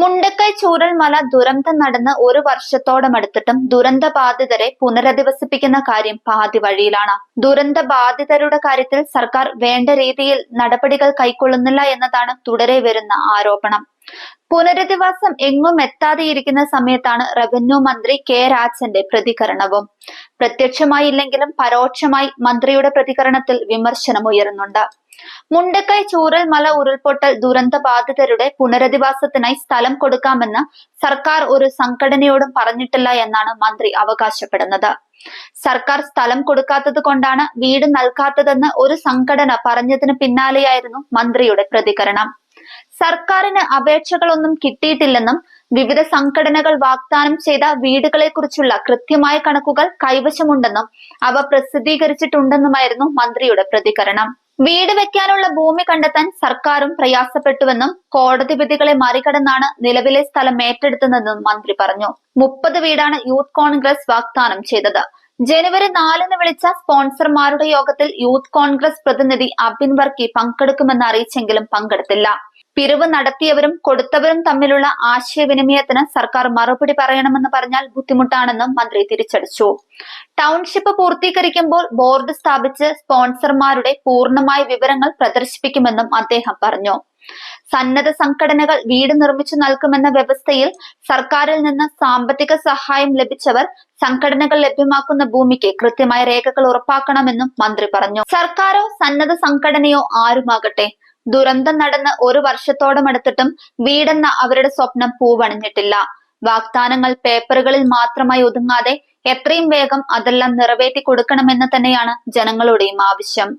മുണ്ടക്കൈ ചൂരൽമല ദുരന്തം നടന്ന് ഒരു വർഷത്തോടമടുത്തിട്ടും ദുരന്ത ബാധിതരെ പുനരധിവസിപ്പിക്കുന്ന കാര്യം പാതി വഴിയിലാണ്. ദുരന്ത ബാധിതരുടെ കാര്യത്തിൽ സർക്കാർ വേണ്ട രീതിയിൽ നടപടികൾ കൈക്കൊള്ളുന്നില്ല എന്നതാണ് തുടരെ വരുന്ന ആരോപണം. പുനരധിവാസം എങ്ങും എത്താതെയിരിക്കുന്ന സമയത്താണ് റവന്യൂ മന്ത്രി കെ രാജന്റെ പ്രതികരണവും. പ്രത്യക്ഷമായില്ലെങ്കിലും പരോക്ഷമായി മന്ത്രിയുടെ പ്രതികരണത്തിൽ വിമർശനം ഉയരുന്നുണ്ട് മുണ്ടക്കൈ ചൂറൽ മല ഉരുൾപൊട്ടൽ ദുരന്ത ബാധിതരുടെ പുനരധിവാസത്തിനായി സ്ഥലം കൊടുക്കാമെന്ന് സർക്കാർ ഒരു സംഘടനയോടും പറഞ്ഞിട്ടില്ല എന്നാണ് മന്ത്രി അവകാശപ്പെടുന്നത്. സർക്കാർ സ്ഥലം കൊടുക്കാത്തത് കൊണ്ടാണ് വീട് നൽകാത്തതെന്ന് ഒരു സംഘടന പറഞ്ഞതിന് പിന്നാലെയായിരുന്നു മന്ത്രിയുടെ പ്രതികരണം. സർക്കാരിന് അപേക്ഷകളൊന്നും കിട്ടിയിട്ടില്ലെന്നും വിവിധ സംഘടനകൾ വാഗ്ദാനം ചെയ്ത വീടുകളെക്കുറിച്ചുള്ള കൃത്യമായ കണക്കുകൾ കൈവശമുണ്ടെന്നും അവ പ്രസിദ്ധീകരിച്ചിട്ടുണ്ടെന്നുമായിരുന്നു മന്ത്രിയുടെ പ്രതികരണം. വീട് വെക്കാനുള്ള ഭൂമി കണ്ടെത്താൻ സർക്കാരും പ്രയാസപ്പെട്ടുവെന്നും കോടതി വിധികളെ മറികടന്നാണ് നിലവിലെ സ്ഥലം ഏറ്റെടുത്തതെന്നും മന്ത്രി പറഞ്ഞു. മുപ്പത് വീടാണ് യൂത്ത് കോൺഗ്രസ് വാഗ്ദാനം ചെയ്തത്. ജനുവരി നാലിന് വിളിച്ച സ്പോൺസർമാരുടെ യോഗത്തിൽ യൂത്ത് കോൺഗ്രസ് പ്രതിനിധി അബിൻ വർക്കി പങ്കെടുക്കുമെന്ന് അറിയിച്ചെങ്കിലും പങ്കെടുത്തില്ല. പിരിവ് നടത്തിയവരും കൊടുത്തവരും തമ്മിലുള്ള ആശയവിനിമയത്തിന് സർക്കാർ മറുപടി പറയണമെന്ന് പറഞ്ഞാൽ ബുദ്ധിമുട്ടാണെന്നും മന്ത്രി തിരിച്ചടിച്ചു. ടൗൺഷിപ്പ് പൂർത്തീകരിക്കുമ്പോൾ ബോർഡ് സ്ഥാപിച്ച് സ്പോൺസർമാരുടെ പൂർണമായ വിവരങ്ങൾ പ്രദർശിപ്പിക്കുമെന്നും അദ്ദേഹം പറഞ്ഞു. സന്നദ്ധ സംഘടനകൾ വീട് നിർമ്മിച്ചു നൽകുമെന്ന വ്യവസ്ഥയിൽ സർക്കാരിൽ നിന്ന് സാമ്പത്തിക സഹായം ലഭിച്ചവർ സംഘടനകൾ ലഭ്യമാക്കുന്ന ഭൂമിക്ക് കൃത്യമായ രേഖകൾ ഉറപ്പാക്കണമെന്നും മന്ത്രി പറഞ്ഞു. സർക്കാരോ സന്നദ്ധ സംഘടനയോ ആരുമാകട്ടെ? ദുരന്തം നടന്ന് ഒരു വർഷത്തോളം അടുത്തിട്ടും വീടെന്ന അവരുടെ സ്വപ്നം പൂവണിഞ്ഞിട്ടില്ല. വാഗ്ദാനങ്ങൾ പേപ്പറുകളിൽ മാത്രമായി ഒതുങ്ങാതെ എത്രയും വേഗം അതെല്ലാം നിറവേറ്റി കൊടുക്കണമെന്ന് തന്നെയാണ് ജനങ്ങളുടെയും ആവശ്യം.